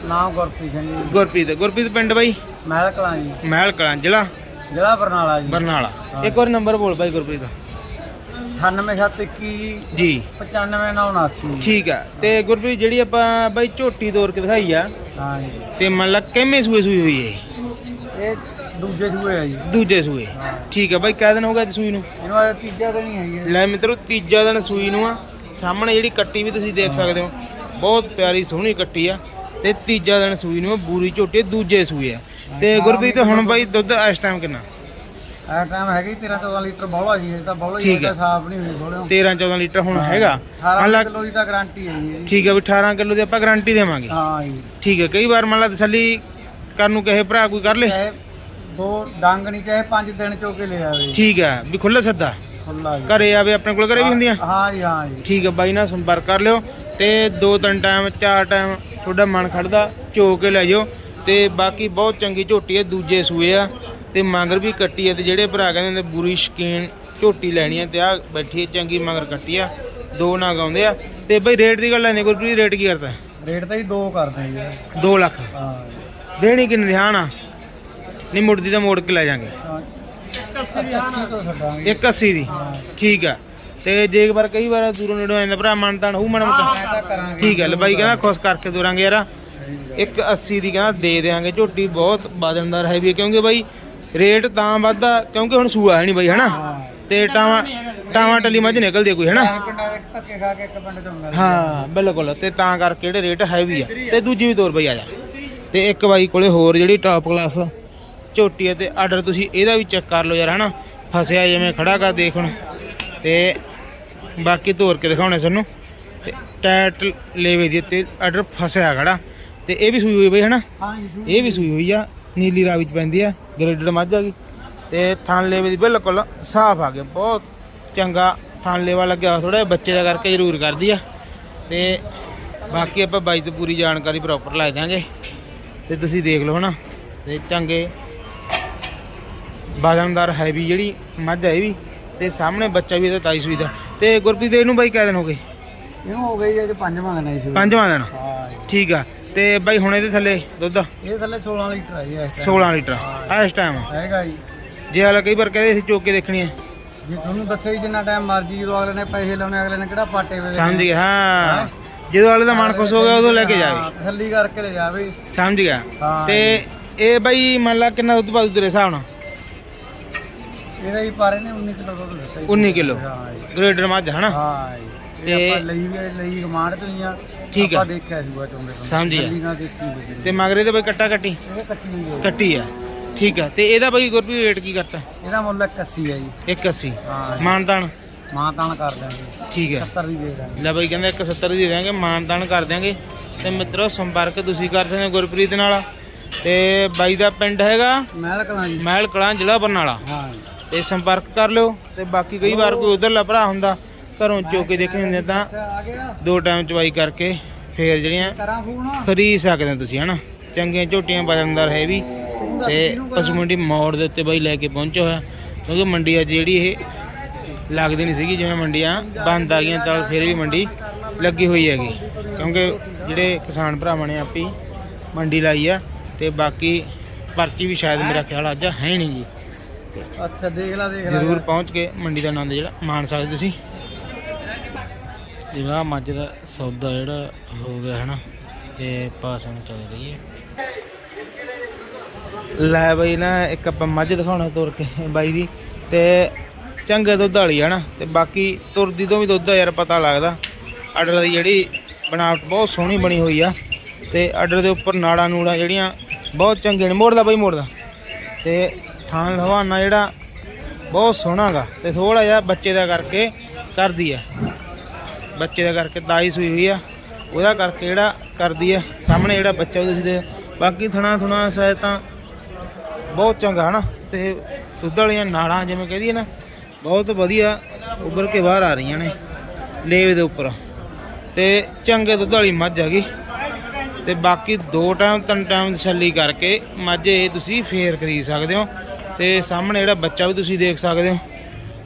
[SPEAKER 2] ਨਾਮ ਗੁਰਪ੍ਰੀਤ ਸਿੰਘ ਜੀ।
[SPEAKER 1] ਗੁਰਪ੍ਰੀਤ ਗੁਰਪ੍ਰੀਤ ਪਿੰਡ ਬਾਈ?
[SPEAKER 2] ਮਹਿਲ ਕਲਾਂ ਜੀ।
[SPEAKER 1] ਮਹਿਲ ਕਲਾਂ ਜ਼ਿਲ੍ਹਾ?
[SPEAKER 2] ਜ਼ਿਲ੍ਹਾ ਬਰਨਾਲਾ ਜੀ।
[SPEAKER 1] ਬਰਨਾਲਾ। ਇੱਕ ਵਾਰ ਨੰਬਰ ਬੋਲ ਬਾਈ ਗੁਰਪ੍ਰੀਤ ਦਾ।
[SPEAKER 2] 98721
[SPEAKER 1] ਜੀ।
[SPEAKER 2] 95979
[SPEAKER 1] ਠੀਕ ਆ। ਤੇ ਗੁਰਪ੍ਰੀਤ ਜਿਹੜੀ ਆਪਾਂ ਬਾਈ ਝੋਟੀ ਤੋੜ ਕੇ ਦਿਖਾਈ ਆ
[SPEAKER 2] ਹਾਂ ਜੀ।
[SPEAKER 1] ਤੇ ਮੰਨ ਲਾ ਕਿੰਨੇ ਸੂਏ ਸੂਈ ਹੋਈ ਹੈ
[SPEAKER 2] ਇਹ ਦੂਜੇ ਸੂਏ ਆ ਜੀ।
[SPEAKER 1] ਦੂਜੇ ਸੂਏ।
[SPEAKER 2] ਹਾਂ।
[SPEAKER 1] ਠੀਕ ਆ ਬਾਈ ਕਿਹ ਦਿਨ ਹੋ ਗਿਆ ਸੂਈ ਨੂੰ?
[SPEAKER 2] ਇਹਨੂੰ ਆ ਤੀਜਾ ਤਾਂ ਨਹੀਂ ਹੈਗੀ
[SPEAKER 1] ਲੈ ਮਿੱਤਰੋ ਤੀਜਾ ਦਿਨ ਸੂਈ ਨੂੰ ਆ। ਸਾਹਮਣੇ ਜਿਹੜੀ ਕੱਟੀ ਵੀ ਤੁਸੀਂ ਦੇਖ ਸਕਦੇ ਹੋ। ਬਹੁਤ ਪਿਆਰੀ ਸੋਹਣੀ ਕੱਟੀ ਆ। ਤੇ ਤੀਜਾ ਦਿਨ ਸੂਈ ਨੂੰ ਬੂਰੀ ਝੋਟੀ ਦੂਜੇ ਸੂਏ ਆ। ਤੇ ਗੁਰਪ੍ਰੀਤ ਹੁਣ ਬਾਈ ਦੁੱਧ ਇਸ ਟਾਈਮ ਕਿੰਨਾ?
[SPEAKER 2] ਆ ਟਾਈਮ ਹੈਗੀ 13 14 ਲੀਟਰ ਬੌਲਾ ਜੀ ਇਹ ਤਾਂ ਬੌਲਾ ਹੀ
[SPEAKER 1] ਠੀਕ
[SPEAKER 2] ਹੈ।
[SPEAKER 1] ਹੈ।
[SPEAKER 2] ਸਾਫ਼ ਨਹੀਂ ਹੋਈ ਬੌਲਾ
[SPEAKER 1] 13 14 ਲੀਟਰ ਹੁਣ ਹੈਗਾ। ਮੰਨ
[SPEAKER 2] 18
[SPEAKER 1] ਲਾ
[SPEAKER 2] ਕਿਲੋ ਦੀ ਤਾਂ ਗਾਰੰਟੀ ਹੈ ਜੀ।
[SPEAKER 1] ਠੀਕ ਆ ਵੀ 18 ਕਿਲੋ ਦੀ ਆਪਾਂ ਗਾਰੰਟੀ ਦੇਵਾਂਗੇ।
[SPEAKER 2] ਹਾਂ ਜੀ।
[SPEAKER 1] ਠੀਕ ਹੈ ਕਈ ਵਾਰ ਮੰਨ ਲਾ ਤਸੱਲੀ ਕਰਨ ਨੂੰ ਕਹੇ ਭਰਾ ਕੋਈ ਕਰ ਲੇ।
[SPEAKER 2] ਚਾਹੇ ਦੋ ਡੰਗ ਨਹੀਂ ਚਾਹੇ ਪੰਜ ਦਿਨ ਚੋ ਕੇ ਲੈ ਆਵੇ।
[SPEAKER 1] ਠੀਕ ਹੈ ਵੀ ਖੁੱਲਾ ਸੱਦਾ।
[SPEAKER 2] ਖੁੱਲਾ ਜੀ।
[SPEAKER 1] ਘਰੇ ਆਵੇ ਆਪਣੇ ਕੋਲ ਘਰੇ ਵੀ ਹੁੰਦੀਆਂ।
[SPEAKER 2] ਹਾਂ ਜੀ ਹਾਂ ਜੀ।
[SPEAKER 1] ਠੀਕ ਹੈ ਬਾਈ ਨਾਲ ਸੰਪਰਕ ਕਰ ਲਿਓ ਤੇ ਦੋ ਤਿੰਨ ਟਾਈਮ ਚਾਰ ਟਾਈਮ ਤੁਹਾਡਾ ਮਨ ਖੜਦਾ ਝੋ ਕੇ ਲੈ ਜਾਓ ਤੇ ਬਾਕੀ ਬਹੁਤ ਚੰਗੀ ਝੋਟੀ ਹੈ ਦੂਜੇ ਸੂਏ ਆ ਤੇ ਮਗਰ ਵੀ ਕੱਟੀ ਹੈ ਤੇ ਜਿਹੜੇ ਭਰਾ ਕਹਿੰਦੇ ਨੇ ਬੁਰੀ ਸ਼ਕੀਨ ਝੋਟੀ ਲੈਣੀ ਹੈ ਤੇ ਆ ਬੈਠੀ ਹੈ ਚੰਗੀ ਮਗਰ ਕੱਟੀ ਆ ਦੋ ਨਾ ਗਾਉਂਦੇ ਆ। ਤੇ ਬਈ ਰੇਟ ਦੀ ਗੱਲ ਲੈਂਦੇ ਗੁਰਪ੍ਰੀਤ ਰੇਟ ਕੀ ਕਰਦਾ?
[SPEAKER 2] ਰੇਟ ਤਾਂ ਜੀ ਦੋ ਕਰਦੇ ਜੀ।
[SPEAKER 1] 2 ਲੱਖ।
[SPEAKER 2] ਹਾਂ।
[SPEAKER 1] ਦੇਣੀ ਕਿੰਨੇ ਦੀ? ਹਾਂ ਨਾ। ਨਹੀਂ ਮੁੜਦੀ ਤਾਂ ਮੋੜ ਕੇ ਲੈ ਜਾਾਂਗੇ।
[SPEAKER 2] ਹਾਂ। 80 ਤੋਂ ਛੱਡਾਂਗੇ
[SPEAKER 1] 180 ਦੀ।
[SPEAKER 2] ਹਾਂ
[SPEAKER 1] ਠੀਕ ਆ। ਤੇ ਜੇ ਇੱਕ ਵਾਰ ਕਈ ਵਾਰ ਦੂਰੋਂ ਨੇੜੋਂ ਆਉਂਦਾ ਭਰਾ ਮਨ
[SPEAKER 2] ਤਾਂ ਕਰਾਂਗੇ।
[SPEAKER 1] ਠੀਕ ਹੈ ਲੈ ਬਾਈ ਕਹਿੰਦਾ ਖੁਸ਼ ਕਰਕੇ ਦੋਰਾਂਗੇ ਯਾਰ। ਇੱਕ 80 ਦੀ ਕਹਿੰਦਾ ਦੇ ਦੇਾਂਗੇ ਝੋਟੀ ਬਹੁਤ ਵਜਨਦਾਰ ਹੈ ਵੀ ਕਿਉਂਕਿ ਬਾਈ ਰੇਟ ਤਾਂ ਵੱਧਦਾ ਕਿਉਂਕਿ ਹੁਣ ਸੂਆ ਹੈ ਨਹੀਂ ਬਾਈ ਹਨਾ? ਤੇ ਟਾਵਾਂ ਟਾਵਾਂ ਟਲੀ ਮੱਝ ਨਿਕਲਦੀ ਕੋਈ ਹਨਾ?
[SPEAKER 2] ਧੱਕੇ ਖਾ ਕੇ ਇੱਕ ਪਿੰਡ ਚੋਂ ਮਿਲ
[SPEAKER 1] ਹਾਂ ਬਿਲਕੁਲ ਤੇ ਤਾਂ ਕਰਕੇ ਜਿਹੜੇ ਰੇਟ ਹੈਵੀ ਆ। ਤੇ ਦੂਜੀ ਵੀ ਤੋਰ ਬਈ ਆ ਜਾ। ਤੇ ਇੱਕ ਬਾਈ ਕੋਲੇ ਹੋਰ ਜਿਹੜੀ ਟਾਪ ਕਲਾਸ ਝੋਟੀ ਹੈ ਤੇ ਆਰਡਰ ਤੁਸੀਂ ਇਹਦਾ ਵੀ ਚੈੱਕ ਕਰ ਲਓ ਯਾਰ ਹਨਾ? ਫਸਿਆ ਜਿਵੇਂ ਖੜਾ ਕਰ ਦੇਖ ਹੁਣ। ਤੇ ਬਾਕੀ ਤੋਰ ਕੇ ਦਿਖਾਉਣੇ ਸਾਨੂੰ ਟੈਟ ਲੈਵੇ ਦੀ ਤੇ ਆਰਡਰ ਫਸਿਆ ਖੜਾ। ਤੇ ਇਹ ਵੀ ਸੂਈ ਹੋਈ ਬਈ ਹਨਾ?
[SPEAKER 2] ਹਾਂ ਜੀ
[SPEAKER 1] ਇਹ ਵੀ ਸੂਈ ਹੋਈ ਆ ਨੀਲੀ ਰਾਵੀ ਚ ਪੈਂਦੀ ਆ ਗ੍ਰੇਡਡ ਮੱਝ ਆ ਗਈ। ਤੇ ਥਣ ਲੇਵੇ ਦੀ ਬਿਲਕੁਲ ਸਾਫ਼ ਆ ਗਿਆ ਬਹੁਤ ਚੰਗਾ ਥਣ ਲੇਵਾ ਲੱਗਿਆ ਥੋੜਾ ਬੱਚੇ ਦਾ ਕਰਕੇ ਜ਼ਰੂਰ ਕਰਦੀ ਆ। ਤੇ ਬਾਕੀ ਆਪਾਂ ਬਾਈ ਤੋਂ ਪੂਰੀ ਜਾਣਕਾਰੀ ਪ੍ਰੋਪਰ ਲੈ ਦਾਂਗੇ ਤੇ ਤੁਸੀਂ ਦੇਖ ਲਓ ਹਨਾ? ਤੇ ਚੰਗੇ ਬਾਜ਼ਾਰਦਾਰ ਹੈਵੀ ਜਿਹੜੀ ਮੱਝ ਹੈ ਇਹ ਵੀ। ਤੇ ਸਾਹਮਣੇ ਬੱਚਾ ਵੀ ਇਹਦਾ ਤਾਈ ਸੂਈ ਦਾ। ਤੇ ਗੁਰਪ੍ਰੀਤ ਇਹਨੂੰ ਬਾਈ ਕਿਹ ਦਿਨ ਹੋ ਗਏ?
[SPEAKER 2] ਇਹਨੂੰ ਹੋ ਗਈ ਅੱਜ ਪੰਜਵਾਂ ਦਿਨ ਹੈ ਜੀ
[SPEAKER 1] ਪੰਜਵਾਂ ਦਿਨ।
[SPEAKER 2] ਹਾਂ ਜੀ।
[SPEAKER 1] ਠੀਕ ਆ। ਤੇ ਬਾਈ ਹੁਣ ਇਹਦੇ ਥੱਲੇ ਦੁੱਧ?
[SPEAKER 2] ਇਹ ਥੱਲੇ 16 ਲੀਟਰ ਹੈ ਜੀ ਇਸ time।
[SPEAKER 1] 16 ਲੀਟਰ। ਇਸ ਟਾਈਮ
[SPEAKER 2] ਹੈਗਾ ਜੀ।
[SPEAKER 1] ਜੇ ਹਾਲੇ ਕਈ ਵਾਰ ਕਹਦੇ ਸੀ ਚੋਕ ਦੇਖਣੀ ਹੈ।
[SPEAKER 2] ਜੇ ਤੁਹਾਨੂੰ ਦੱਸਿਆ ਜੀ ਜਿੰਨਾ ਟਾਈਮ ਮਰਜ਼ੀ ਜਦੋਂ ਅਗਲੇ ਨੇ ਪੈਸੇ ਲਾਉਣੇ ਅਗਲੇ ਨੇ ਕਿਹੜਾ ਪਾਟੇ ਵੇ
[SPEAKER 1] ਸਮਝ ਗਿਆ ਹਾਂ। ਜਦੋਂ ਵਾਲੇ ਦਾ ਮਨ ਖੁਸ਼ ਹੋ ਗਿਆ ਉਦੋਂ ਲੈ ਕੇ ਜਾਵੇ।
[SPEAKER 2] ਤਸੱਲੀ ਕਰਕੇ ਲੈ ਜਾਵੇ।
[SPEAKER 1] ਸਮਝ ਗਿਆ।
[SPEAKER 2] ਹਾਂ
[SPEAKER 1] ਤੇ ਇਹ ਬਾਈ ਮੰਨ ਲਾ ਕਿੰਨਾ ਦੁੱਧ ਪਾਉ ਤੇਰੇ ਹਿਸਾਬ ਨਾਲ?
[SPEAKER 2] ਇਹਦਾ ਹੀ ਪਾਰੇ ਨੇ 19 ਕਿਲੋ ਦੁੱਧ ਦਿੱਤਾ ਜੀ।
[SPEAKER 1] 19 ਕਿਲੋ।
[SPEAKER 2] ਹਾਂ ਜੀ।
[SPEAKER 1] ਗ੍ਰੇਡਰ ਮੱਝ ਹਨਾ?
[SPEAKER 2] ਹਾਂ ਜੀ।
[SPEAKER 1] ਤੇ-
[SPEAKER 2] ਆਪਾਂ ਲਈ ਵੀ ਲਈ ਕਮਾਂਡ ਤੋਂ ਆ
[SPEAKER 1] ਠੀਕ ਆ।
[SPEAKER 2] ਆਪਾਂ ਦੇਖਿਆ ਸੀਗਾ ਤੋਂ
[SPEAKER 1] ਸਮਝ ਗਿਆ।
[SPEAKER 2] ਨਾਲ ਦੇਖੀ ਹੋਈ
[SPEAKER 1] ਤੇ ਮਗਰੇ ਤੇ ਬਾਈ ਕੱਟਾ ਕੱਟੀ?
[SPEAKER 2] ਇਹ ਕੱਟੀ ਹੋਈ ਹੈ
[SPEAKER 1] ਕੱਟੀ ਆ। ਠੀਕ ਆ। ਤੇ ਇਹਦਾ ਬਾਈ ਗੁਰਪ੍ਰੀਤ ਰੇਟ ਕੀ ਕਰਤਾ?
[SPEAKER 2] ਇਹਦਾ ਮੁੱਲ 81 ਹੈ ਜੀ।
[SPEAKER 1] 180
[SPEAKER 2] ਹਾਂ। ਜੀ।
[SPEAKER 1] ਮਾਨਤਾਨ
[SPEAKER 2] ਮਾਂ ਤਾਨ ਕਰ ਦਾਂਗੇ
[SPEAKER 1] ਠੀਕ ਹੈ
[SPEAKER 2] 70 ਦੀ ਦੇ ਦਾਂਗੇ
[SPEAKER 1] ਲੈ ਬਾਈ ਕਹਿੰਦਾ 170 ਦੇ ਦਾਂਗੇ ਮਾਨਤਾਨ ਕਰ ਦਿਆਂਗੇ। ਤੇ ਮਿੱਤਰੋ ਸੰਪਰਕ ਤੁਸੀਂ ਕਰ ਸਕਦੇ ਹੋ ਗੁਰਪ੍ਰੀਤ ਨਾਲ। ਤੇ ਬਾਈ ਦਾ ਪਿੰਡ ਹੈਗਾ
[SPEAKER 2] ਮਹਿਲ ਕਲਾਂ ਜੀ।
[SPEAKER 1] ਮਹਿਲ ਕਲਾਂ ਜ਼ਿਲ੍ਹਾ ਬਰਨਾਲਾ।
[SPEAKER 2] ਹਾਂ ਜੀ।
[SPEAKER 1] ਤੇ ਸੰਪਰਕ ਕਰ ਲਿਓ। ਤੇ ਬਾਕੀ ਕਈ ਵਾਰ ਕੋਈ ਉਧਰਲਾ ਭਰਾ ਹੁੰਦਾ ਘਰੋਂ ਚੋ ਕੇ ਦੇਖਣੇ ਹੁੰਦੇ ਤਾਂ ਦੋ ਟਾਈਮ ਚਵਾਈ ਕਰਕੇ ਫੇਰ ਜਿਹੜੀਆਂ ਖਰੀਦ ਸਕਦੇ ਹੋ ਤੁਸੀਂ ਹਨਾ? ਚੰਗੀਆਂ ਝੋਟੀਆਂ ਵਜਨਦਾਰ ਹੈ ਵੀ ਤੇ ਪਸ਼ੂ ਮੰਡੀ ਮੋੜ ਦੇ ਉੱਤੇ ਬਾਈ ਲੈ ਕੇ ਪਹੁੰਚਿਆ ਹੋਇਆ। ਕਿਉਂਕਿ ਮੰਡੀ ਅੱਜ ਜਿਹੜੀ ਇਹ ਲੱਗਦੀ ਨਹੀਂ ਸੀਗੀ ਜਿਵੇਂ ਮੰਡੀਆਂ ਬੰਦ ਆ ਗਈਆਂ ਤਾਂ ਫਿਰ ਵੀ ਮੰਡੀ ਲੱਗੀ ਹੋਈ ਹੈਗੀ। ਕਿਉਂਕਿ ਜਿਹੜੇ ਕਿਸਾਨ ਭਰਾਵਾਂ ਨੇ ਆਪੀ ਮੰਡੀ ਲਾਈ ਆ ਤੇ ਬਾਕੀ ਪਰਚੀ ਵੀ ਸ਼ਾਇਦ ਮੇਰਾ ਖਿਆਲ ਅੱਜ ਹੈ ਨਹੀਂ ਜੀ।
[SPEAKER 2] ਅੱਛਾ ਦੇਖ ਲੈ ਦੇਖ ਲੈ।
[SPEAKER 1] ਜ਼ਰੂਰ ਪਹੁੰਚ ਕੇ ਮੰਡੀ ਦਾ ਆਨੰਦ ਜਿਹੜਾ ਮਾਣ ਸਕਦੇ ਤੁਸੀਂ। ਜਿਵੇਂ ਆਹ ਮੱਝ ਦਾ ਸੌਦਾ ਜਿਹੜਾ ਹੋ ਗਿਆ ਹਨਾ, ਤੇ ਪਾਸਣ ਚੱਲ ਰਹੀ ਹੈ ਲੈ ਬਈ ਨਾ, ਇੱਕ ਆਪਾਂ ਮੱਝ ਦਿਖਾਉਣਾ ਤੁਰ ਕੇ ਬਾਈ ਦੀ, ਤੇ ਚੰਗੇ ਦੁੱਧ ਵਾਲੀ ਹੈ ਨਾ, ਤੇ ਬਾਕੀ ਤੁਰਦੀ ਤੋਂ ਵੀ ਦੁੱਧ ਆ ਯਾਰ, ਪਤਾ ਲੱਗਦਾ। ਆਰਡਰ ਦੀ ਜਿਹੜੀ ਬਣਾਵਟ ਬਹੁਤ ਸੋਹਣੀ ਬਣੀ ਹੋਈ ਆ, ਤੇ ਆਰਡਰ ਦੇ ਉੱਪਰ ਨਾੜਾ ਨੂੜਾ ਜਿਹੜੀਆਂ ਬਹੁਤ ਚੰਗੇ ਨੇ। ਮੋੜਦਾ ਬਾਈ, ਮੋੜਦਾ। ਤੇ ਥਾਂ ਹਵਾਨਾ ਜਿਹੜਾ ਬਹੁਤ ਸੋਹਣਾ ਗਾ, ਤੇ ਥੋੜਾ ਜਿਹਾ ਬੱਚੇ ਦਾ ਕਰਕੇ ਕਰਦੀ ਆ। ਬੱਚੇ ਦਾ ਕਰਕੇ ਤਾਈ ਸੂਈ ਹੋਈ ਆ। ਉਹਦਾ ਕਰਕੇ ਜਿਹੜਾ ਕਰਦੀ ਆ, ਸਾਹਮਣੇ ਜਿਹੜਾ ਬੱਚਾ ਉਹ ਤੁਸੀਂ ਦੇ ਬਾਕੀ ਥਣਾ ਥੁਣਾ ਸਾਇ ਤਾਂ ਬਹੁਤ ਚੰਗਾ ਹਨਾ। ਤੇ ਦੁੱਧ ਵਾਲੀਆਂ ਨਾੜਾਂ ਜਿਵੇਂ ਕਹਦੀ ਨਾ, ਬਹੁਤ ਵਧੀਆ ਉੱਭਰ ਕੇ ਬਾਹਰ ਆ ਰਹੀਆਂ ਨੇ, ਲੇਵੇ ਦੇ ਉੱਪਰ। ਤੇ ਚੰਗੇ ਦੁੱਧ ਵਾਲੀ ਮੱਝ ਹੈਗੀ ਤੇ ਬਾਕੀ ਦੋ ਟਾਈਮ, ਤਿੰਨ ਟਾਈਮ ਤਸੱਲੀ ਕਰਕੇ ਮੱਝ ਇਹ ਤੁਸੀਂ ਫੇਰ ਖਰੀਦ ਸਕਦੇ ਹੋ। ਤੇ ਸਾਹਮਣੇ ਜਿਹੜਾ ਬੱਚਾ ਵੀ ਤੁਸੀਂ ਦੇਖ ਸਕਦੇ ਹੋ।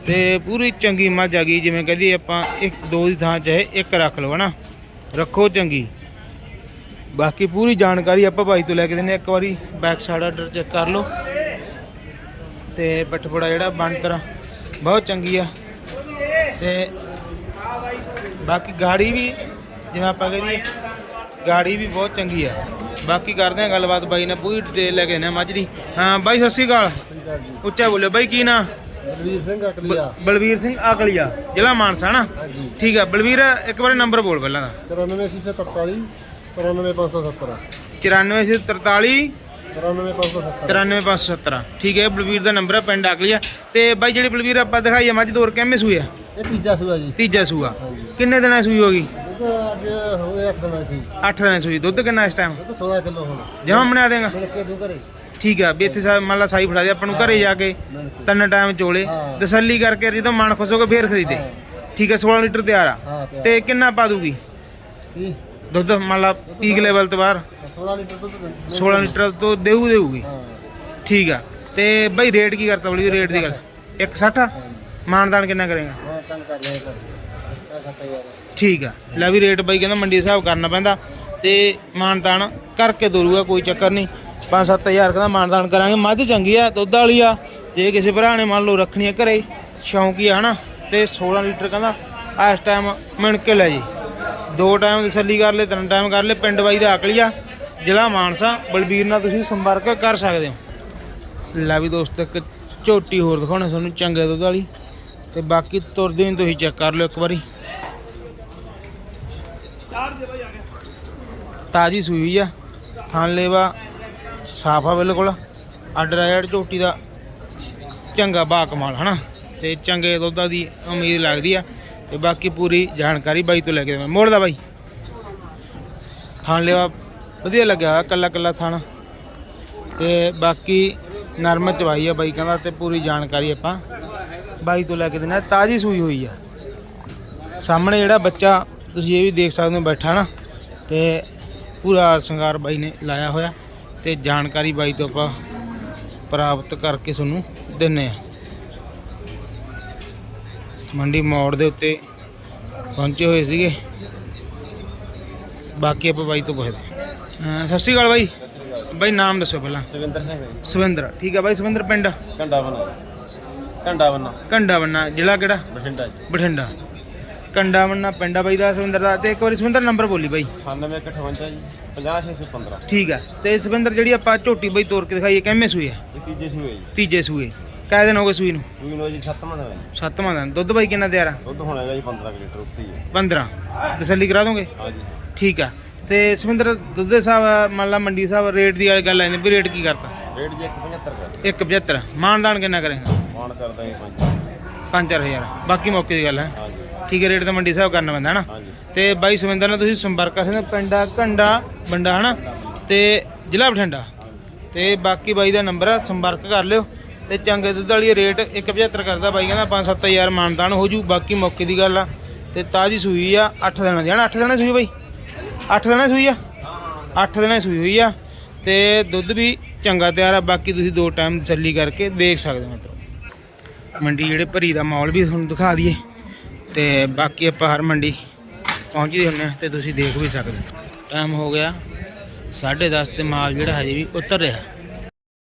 [SPEAKER 1] ਤੇ ਪੂਰੀ ਚੰਗੀ ਮੱਝ ਆ ਗਈ ਜਿਵੇਂ ਕਹਦੀ ਆਪਾਂ ਇੱਕ ਦੋ ਦੀ ਥਾਂ ਚਾਹੇ ਇੱਕ ਰੱਖ ਲਓ ਹਨਾ? ਰੱਖੋ ਚੰਗੀ। ਬਾਕੀ ਪੂਰੀ ਜਾਣਕਾਰੀ ਆਪਾਂ ਭਾਈ ਤੋਂ ਲੈ ਕੇ ਦਿੰਦੇ ਹਾਂ। ਇੱਕ ਵਾਰੀ ਬੈਕ ਸਾਈਡ ਆਰਡਰ ਚੈੱਕ ਕਰ ਲਓ। ਤੇ ਪਟਪੜਾ ਜਿਹੜਾ ਬਣਤਰ ਬਹੁਤ ਚੰਗੀ ਆ। ਤੇ ਬਾਕੀ ਗਾੜੀ ਵੀ ਜਿਵੇਂ ਆਪਾਂ ਕਹਦੀਏ ਗਾੜੀ ਵੀ ਬਹੁਤ ਚੰਗੀ ਆ। ਬਾਕੀ ਕਰਦੇ ਆ ਗੱਲਬਾਤ ਬਾਈ ਨਾਲ ਪੂਰੀ ਡਿਟੇਲ ਲੈ ਕੇ ਨੇ ਮੱਝ ਦੀ। ਹਾਂ ਬਾਈ ਸ਼੍ਰੀ ਅਕਾਲ। ਉੱਚਾ ਬੋਲਿਓ ਬਾਈ ਕੀ ਨਾਂ?
[SPEAKER 2] ਬਲਵੀਰ ਸਿੰਘ ਅਕਲੀਆ।
[SPEAKER 1] ਬਲਵੀਰ ਸਿੰਘ ਆਕਲੀਆ ਜ਼ਿਲ੍ਹਾ ਮਾਨਸਾ ਨਾ?
[SPEAKER 2] ਹਾਂਜੀ।
[SPEAKER 1] ਠੀਕ ਆ ਬਲਵੀਰ ਇੱਕ ਵਾਰੀ ਨੰਬਰ ਬੋਲ ਪਹਿਲਾਂ ਦਾ।
[SPEAKER 2] 94643 94570
[SPEAKER 1] 94043
[SPEAKER 2] 94570
[SPEAKER 1] 93517 ਠੀਕ ਹੈ ਬਲਵੀਰ ਦਾ ਨੰਬਰ ਹੈ ਪਿੰਡ ਆਕਲੀਆ ਤੇ ਬਾਈ ਜਿਹੜੀ ਬਲਵੀਰ ਆਪਾਂ ਦਿਖਾਈ ਆ ਮੱਝ ਦੋਰ ਕਿੰਮੇ ਸੂਏ ਆ?
[SPEAKER 2] ਇਹ ਤੀਜਾ ਸੂਆ ਜੀ।
[SPEAKER 1] ਤੀਜਾ ਸੂਆ।
[SPEAKER 2] ਹਾਂਜੀ।
[SPEAKER 1] ਕਿੰਨੇ ਦਿਨਾਂ ਸੂਈ ਹੋਗੀ
[SPEAKER 2] ਦੁੱਧ ਅੱਜ ਹੋ ਗਿਆ 8 ਦਿਨਾਂ ਸੀ
[SPEAKER 1] 8 ਦਿਨਾਂ ਸੂਈ। ਦੁੱਧ ਕਿੰਨਾ ਇਸ ਟਾਈਮ
[SPEAKER 2] ਦੁੱਧ 16 ਕਿਲੋ ਹੁਣ।
[SPEAKER 1] ਜਮਾ ਬਣਾ ਦੇਗਾ।
[SPEAKER 2] ਮਿਲ ਕੇ ਦੂ ਘਰੇ।
[SPEAKER 1] ਠੀਕ ਆ ਵੀ ਇੱਥੇ ਸਾ ਮੰਨ ਲਾ ਸਾਈ ਫੜਾ ਦੇ ਆਪਾਂ ਨੂੰ ਘਰੇ ਜਾ ਕੇ ਤਿੰਨ ਟਾਈਮ ਚੋਲੇ
[SPEAKER 2] ਹਾਂ।
[SPEAKER 1] ਤਸੱਲੀ ਕਰਕੇ ਜਦੋਂ ਮਨ ਖੁਸ਼ ਹੋ ਕੇ ਫੇਰ ਖਰੀਦੇ। ਠੀਕ ਆ 16 ਲੀਟਰ ਤਿਆਰ ਆ।
[SPEAKER 2] ਹਾਂ ਤੇ
[SPEAKER 1] ਤੇ ਕਿੰਨਾ ਪਾ ਦੂਗੀ?
[SPEAKER 2] ਕੀ?
[SPEAKER 1] ਦੁੱਧ ਮੰਨ ਲਾ ਪੀਕ ਲੈਵਲ ਤੋਂ ਬਾਹਰ।
[SPEAKER 2] 16 ਲੀਟਰ ਦੁੱਧ ਦਿੰਦੇ।
[SPEAKER 1] 16 ਲੀਟਰ ਤੋਂ ਦੇਊ ਦੇਊਗੀ।
[SPEAKER 2] ਹਾਂ।
[SPEAKER 1] ਠੀਕ ਆ ਤੇ ਬਈ ਰੇਟ ਕੀ ਕਰਤਾ ਬਲੀ ਰੇਟ ਦੀ ਗੱਲ? 160 ਮਾਨਦਾਨ ਕਿੰਨਾ ਕਰੇਗਾ?
[SPEAKER 2] ਮੈਂ ਤੰਗ ਕਰ ਲਿਆ ਕਰ ਸੱਤ ਹਜ਼ਾਰ।
[SPEAKER 1] ਠੀਕ ਆ ਲੈ ਵੀ ਰੇਟ ਬਾਈ ਕਹਿੰਦਾ ਮੰਡੀ ਦੇ ਹਿਸਾਬ ਕਰਨਾ ਪੈਂਦਾ। ਤੇ ਮਾਨਦਾਨ ਕਰਕੇ ਦੂਰੂਗਾ ਕੋਈ ਚੱਕਰ ਨਹੀਂ। 5-7000 ਕਹਿੰਦਾ ਮਾਨਦਾਨ ਕਰਾਂਗੇ। ਮੱਝ ਚੰਗੀ ਆ, ਦੁੱਧ ਵਾਲੀ ਆ। ਜੇ ਕਿਸੇ ਭਰਾ ਨੇ ਮੰਨ ਲਓ ਰੱਖਣੀ ਆ ਘਰੇ, ਸ਼ੌਂਕੀ ਆ ਹਨਾ। ਤੇ 16 ਲੀਟਰ ਕਹਿੰਦਾ ਇਸ ਟਾਈਮ ਮਿਣ ਕੇ ਲੈ ਜੀ। ਦੋ ਟਾਈਮ ਤਸੱਲੀ ਕਰ ਲੈ ਤਿੰਨ ਟਾਈਮ ਕਰ ਲੈ ਪਿੰਡ ਬਾਈ ਦਾ ਆਕਲੀਆ ਜ਼ਿਲ੍ਹਾ ਮਾਨਸਾ, ਬਲਬੀਰ ਨਾਲ ਤੁਸੀਂ ਸੰਪਰਕ ਕਰ ਸਕਦੇ ਹੋ। ਲੈ ਵੀ ਦੋਸਤ, ਇੱਕ ਝੋਟੀ ਹੋਰ ਦਿਖਾਉਣਾ ਤੁਹਾਨੂੰ, ਚੰਗੇ ਦੁੱਧ ਵਾਲੀ। ਤੇ ਬਾਕੀ ਤੁਰਦੇ ਨੂੰ, ਤੁਸੀਂ ਚੈੱਕ ਕਰ ਲਿਓ ਇੱਕ ਵਾਰੀ। ਤਾਜੀ ਸੂਈ ਆ। ਥਾਂ ਲੇਵਾ ਸਾਫ਼ ਆ ਬਿਲਕੁਲ। ਆਰਡਰ ਆਇਆ ਝੋਟੀ ਦਾ। ਚੰਗਾ ਬਾ ਕਮਾਲ, ਹਨਾ? ਤੇ ਚੰਗੇ ਦੁੱਧਾਂ ਦੀ ਉਮੀਦ ਲੱਗਦੀ ਆ। ਤੇ ਬਾਕੀ ਪੂਰੀ ਜਾਣਕਾਰੀ ਬਾਈ ਤੋਂ ਲੈ ਕੇ ਦੇਵਾਂ। ਮੋੜਦਾ ਬਾਈ। ਥਾਂ ਲਿਆ, ਵਧੀਆ ਲੱਗਿਆ ਕੱਲਾ ਕੱਲਾ ਥਾਣਾ। ਤੇ ਬਾਕੀ ਨਰਮ ਚਵਾਈ ਆ ਬਾਈ ਕਹਿੰਦਾ ਤੇ ਪੂਰੀ ਜਾਣਕਾਰੀ ਆਪਾਂ ਬਾਈ ਤੋਂ ਲੈ ਕੇ ਦੇਣਾ ਤਾਜੀ ਸੂਈ ਹੋਈ ਆ। ਸਾਹਮਣੇ ਜਿਹੜਾ ਬੱਚਾ ਤੁਸੀਂ ਇਹ ਵੀ ਦੇਖ ਸਕਦੇ ਹੋ ਬੈਠਾ ਨਾ ਤੇ ਪੂਰਾ ਸ਼ਿੰਗਾਰ ਬਾਈ ਨੇ ਲਾਇਆ ਹੋਇਆ। ਤੇ ਜਾਣਕਾਰੀ ਬਾਈ ਤੋਂ ਆਪਾਂ ਪ੍ਰਾਪਤ ਕਰਕੇ ਤੁਹਾਨੂੰ ਦਿੰਨੇ ਆ। ਮੰਡੀ ਮੋੜ ਦੇ ਉੱਤੇ ਪਹੁੰਚੇ ਹੋਏ ਸੀਗੇ। ਬਾਕੀ ਆਪਾਂ ਬਾਈ ਤੋਂ ਪੁੱਛਦੇ ਸਤਿ ਸ਼੍ਰੀ ਅਕਾਲ ਬਾਈ। ਬਾਈ ਨਾਮ ਦੱਸੋ ਪਹਿਲਾਂ।
[SPEAKER 2] ਸੁਵਿੰਦਰ ਸਿੰਘ
[SPEAKER 1] ਸਵਿੰਦਰ। ਠੀਕ ਆ ਬਾਈ ਸਵਿੰਦਰ ਪਿੰਡ?
[SPEAKER 2] ਘੰਡਾ ਬਣਾ। ਘੰਡਾ
[SPEAKER 1] ਬੰਨਾ ਜ਼ਿਲ੍ਹਾ ਕਿਹੜਾ?
[SPEAKER 2] ਬਠਿੰਡਾ
[SPEAKER 1] ਬਠਿੰਡਾ। ਕੰਡਾ ਬੰਨਾ ਪਿੰਡਾ ਬਾਈ ਦਾ ਸਵਿੰਦਰ ਦਾ। ਤੇ ਇੱਕ ਵਾਰੀ ਸਵਿੰਦਰ ਨੰਬਰ ਬੋਲੀ ਬਾਈ।
[SPEAKER 2] 9858 ਜੀ। 50615
[SPEAKER 1] ਠੀਕ ਆ। ਤੇ ਸਵਿੰਦਰ ਜਿਹੜੀ ਆਪਾਂ ਝੋਟੀ ਬਾਈ ਤੋੜ ਕੇ ਦਿਖਾਈ ਹੈ ਕਿੰਮੇ ਸੂਈ ਆ?
[SPEAKER 2] ਇਹ ਤੀਜੇ ਸੂਏ ਜੀ।
[SPEAKER 1] ਤੀਜੇ ਸੂਏ। ਕਾਹ ਦਿਨ ਹੋ ਗਏ ਸੂਈ ਨੂੰ?
[SPEAKER 2] ਸੂਈ ਨੂੰ ਜੀ ਸੱਤਵਾਂ ਦਾ ਹੈ ਜੀ।
[SPEAKER 1] ਸੱਤਵਾਂ ਦਿਨ। ਦੁੱਧ ਬਾਈ ਕਿੰਨਾ ਤਿਆਰ ਆ?
[SPEAKER 2] ਦੁੱਧ ਹੋਣਾ ਹੈਗਾ ਜੀ 15 ਕੁ ਲੀਟਰ ਉੱਤੇ ਹੀ ਹੈ
[SPEAKER 1] 15 ਤਸੱਲੀ ਕਰਾ ਦੋਗੇ?
[SPEAKER 2] ਹਾਂਜੀ।
[SPEAKER 1] ਠੀਕ ਆ। ਤੇ ਸਵਿੰਦਰ ਦੁੱਧ ਦੇ ਹਿਸਾਬ ਮੰਨ ਲਾ ਮੰਡੀ ਸਾਹਿਬ ਰੇਟ ਦੀ ਵਾਲੀ ਗੱਲ ਆਂਦੀ ਵੀ ਰੇਟ ਕੀ ਕਰਤਾ?
[SPEAKER 2] ਰੇਟ ਜੀ 175 ਕਰ
[SPEAKER 1] 175 ਮਾਨਦਾਨ ਕਿੰਨਾ ਕਰੇਗਾ?
[SPEAKER 2] ਮਾਨ ਕਰਦਾ ਜੀ 5
[SPEAKER 1] 5-4000 ਬਾਕੀ ਮੌਕੇ ਦੀ ਗੱਲ ਹੈ।
[SPEAKER 2] ਹਾਂਜੀ।
[SPEAKER 1] ਠੀਕ ਹੈ ਰੇਟ ਤਾਂ ਮੰਡੀ ਸਾਹਿਬ ਕਰਨਾ ਪੈਂਦਾ ਹਨਾ?
[SPEAKER 2] ਹਾਂਜੀ।
[SPEAKER 1] ਤੇ ਬਾਈ ਸਵਿੰਦਰ ਨਾਲ ਤੁਸੀਂ ਸੰਪਰਕ ਕਰ ਸਕਦੇ ਹੋ ਪਿੰਡਾ ਘੰਡਾ ਬੰਡਾ ਹਨਾ? ਤੇ ਜ਼ਿਲ੍ਹਾ ਬਠਿੰਡਾ? ਤੇ ਬਾਕੀ ਬਾਈ ਦਾ ਨੰਬਰ ਆ ਸੰਪਰਕ ਕਰ ਲਿਓ। ਤੇ ਚੰਗੇ ਦੁੱਧ ਵਾਲੀ ਰੇਟ 175 ਕਰਦਾ ਬਾਈ ਕਹਿੰਦਾ 5-7000 ਮਾਨਦਾਨ ਹੋ ਜੂ ਬਾਕੀ ਮੌਕੇ ਦੀ ਗੱਲ ਆ। ਤੇ ਤਾਜੀ ਸੂਈ ਆ 8 ਦਿਨਾਂ ਦੀ ਹਨਾ? 8 ਦਿਨਾਂ ਸੂਈ ਬਾਈ? 8 ਦਿਨਾਂ ਸੂਈ ਆ? 8 ਦਿਨਾਂ ਸੂਈ ਹੋਈ ਆ। ਤੇ ਦੁੱਧ ਵੀ ਚੰਗਾ ਤਿਆਰ ਆ ਬਾਕੀ ਤੁਸੀਂ ਦੋ ਟਾਈਮ ਤਸੱਲੀ ਕਰਕੇ ਦੇਖ ਸਕਦੇ ਹੋ ਮੰਡੀ ਜਿਹੜੇ ਭਰੀ ਦਾ ਮਾਹੌਲ ਵੀ ਤੁਹਾਨੂੰ ਦਿਖਾ ਦਈਏ। ਤੇ ਬਾਕੀ ਆਪਾਂ ਹਰ ਮੰਡੀ ਪਹੁੰਚਦੇ ਹੁੰਦੇ ਆ ਤੇ ਤੁਸੀਂ ਦੇਖ ਵੀ ਸਕਦੇ ਟਾਈਮ ਹੋ ਗਿਆ 10:30 ਤੇ ਮਾਲ ਜਿਹੜਾ ਹਜੇ ਵੀ ਉਤਰ ਰਿਹਾ।